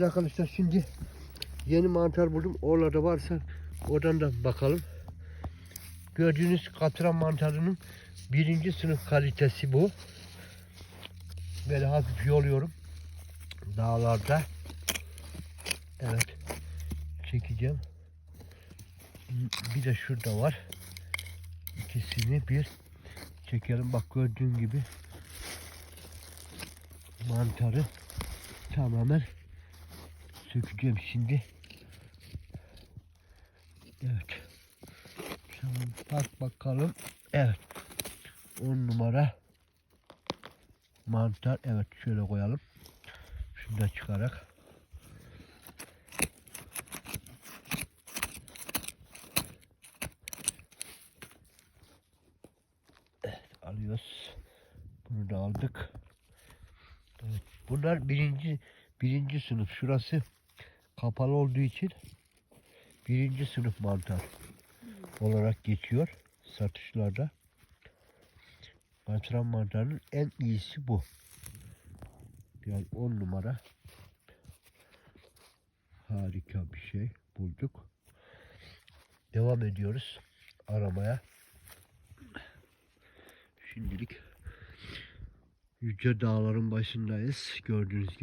Arkadaşlar şimdi yeni mantar buldum. Orada varsa oradan da bakalım. Gördüğünüz katran mantarının birinci sınıf kalitesi bu. Böyle hafif yoluyorum. Dağlarda. Evet. Çekeceğim. Bir de şurada var. İkisini bir çekelim. Bak gördüğün gibi mantarı tamamen sökeceğim şimdi. Evet. Tamam bak bakalım. Evet. 10 numara mantar. Evet şöyle koyalım. Şunu da çıkarak. Evet alıyoruz. Bunu da aldık. Evet, bunlar birinci birinci sınıf. Şurası kapalı olduğu için birinci sınıf mantar olarak geçiyor satışlarda. Katran mantarının en iyisi bu. Yani 10 numara. Harika bir şey bulduk. Devam ediyoruz aramaya. Şimdilik Yüce Dağların başındayız. Gördüğünüz gibi.